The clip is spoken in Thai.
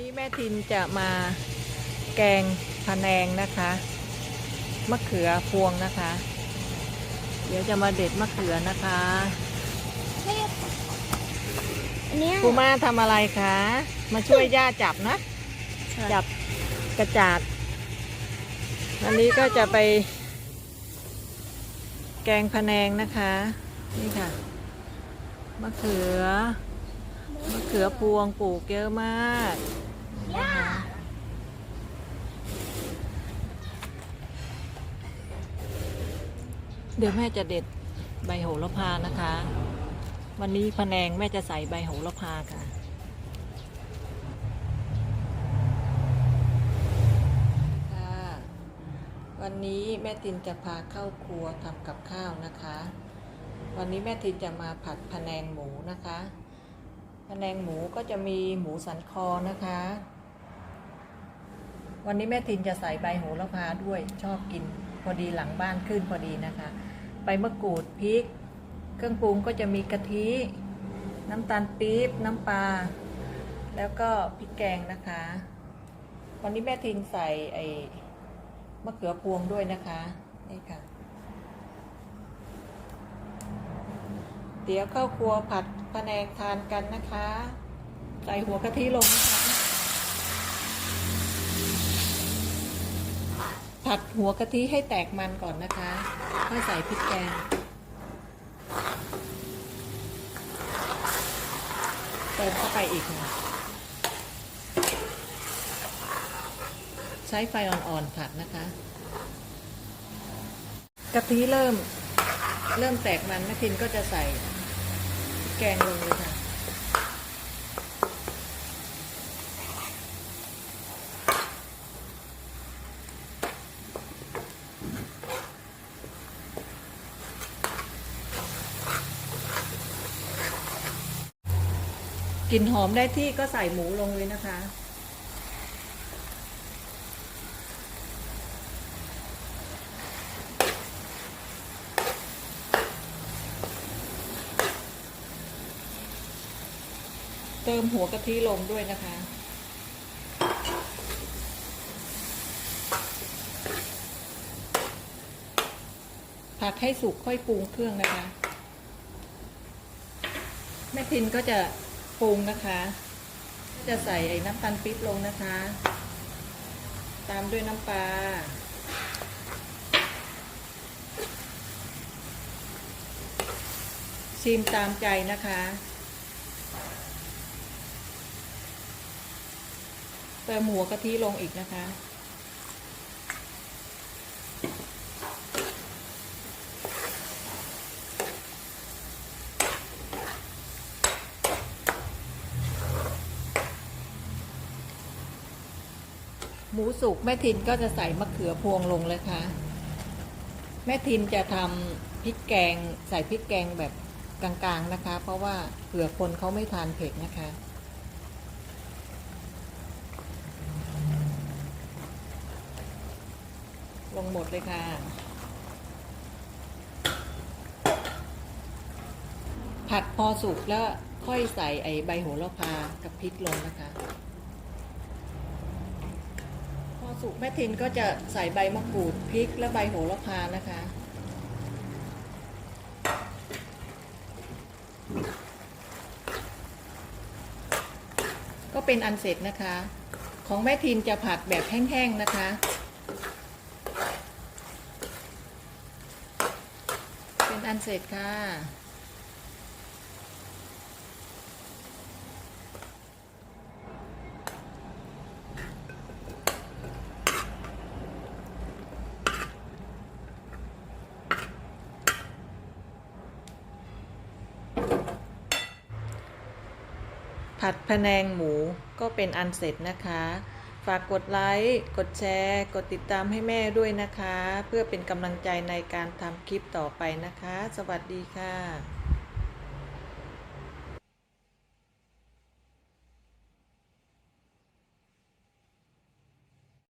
นี้แม่ทินจะมาแกงพะแนงนะคะ มะเขือพวงนะคะ เดี๋ยวจะมาเด็ดมะเขือนะคะอันเนี้ยครูมาทำอะไรคะ มาช่วยย่าจับนะ จับกระจาด อันนี้ก็จะไป แกงพะแนงนะคะ นี่ค่ะ มะเขือมะเขือพวงปลูกเยอะมาก เดี๋ยวแม่จะเด็ดใบโหระพานะคะ วันนี้พะแนงแม่จะใส่ใบโหระพาค่ะค่ะ วันนี้แม่ตินจะพาเข้าครัวทำกับข้าวนะคะ วันนี้แม่ตินจะมาผัดพะแนงหมูนะคะพะแนงหมูก็จะมีหมูสันคอนะคะ วันนี้แม่ตินจะใส่ใบโหระพาด้วยชอบกินพอดีหลังบ้านขึ้นพอดีนะคะ ใบมะกรูดพริก เครื่องปรุงก็จะมีกะทิ น้ำตาลปี๊บน้ำปลาแล้วก็พริกแกงนะคะ วันนี้แม่ทินใส่ไอ้มะเขือพวงด้วยนะคะนี่ค่ะเดี๋ยวเข้าครัวผัดพะแนงทานกันนะคะ ใส่หัวกะทิลงนะคะ ผัดหัวกะทิให้แตกมันก่อนนะคะค่อยใส่พริกแกง เติมเข้าไปอีกนะใช้ไฟอ่อนๆผัดนะคะกะทิเริ่ม เริ่มแตกมันแม่ทินก็จะใส่แกงลงเลยค่ะ กลิ่นหอมได้ที่ก็ใส่หมูลงเลยนะคะ เติมหัวกะทิลงด้วยนะคะผัดให้สุกค่อยปรุงเครื่องนะคะ แม่ทินก็จะ ปรุงนะคะ จะใส่ไอ้น้ำตาลปี๊บลงนะคะ ตามด้วยน้ำปลาชิมตามใจนะคะ เติมหัวกะทิลงอีกนะคะ หมูสุกแม่ทินก็จะใส่มะเขือพวงลงเลยค่ะ แม่ทินจะทำพริกแกงใส่พริกแกงแบบกลางๆนะคะ เพราะว่าเผื่อคนเขาไม่ทานเผ็ดนะคะลงหมดเลยค่ะ ผัดพอสุกแล้วค่อยใส่ไอใบโหระพากับพริกลงนะคะ อสุกแม่ทินก็จะใส่ใบมะกรูดพริกและใบโหระพานะคะ ก็เป็นอันเสร็จนะคะ ของแม่ทินจะผัดแบบแห้งๆนะคะเป็นอันเสร็จค่ะ ผัดพะแนงหมูก็เป็นอันเสร็จนะคะ ฝากกดไลค์ กดแชร์ กดติดตามให้แม่ด้วยนะคะ เพื่อเป็นกำลังใจในการทำคลิปต่อไปนะคะ สวัสดีค่ะ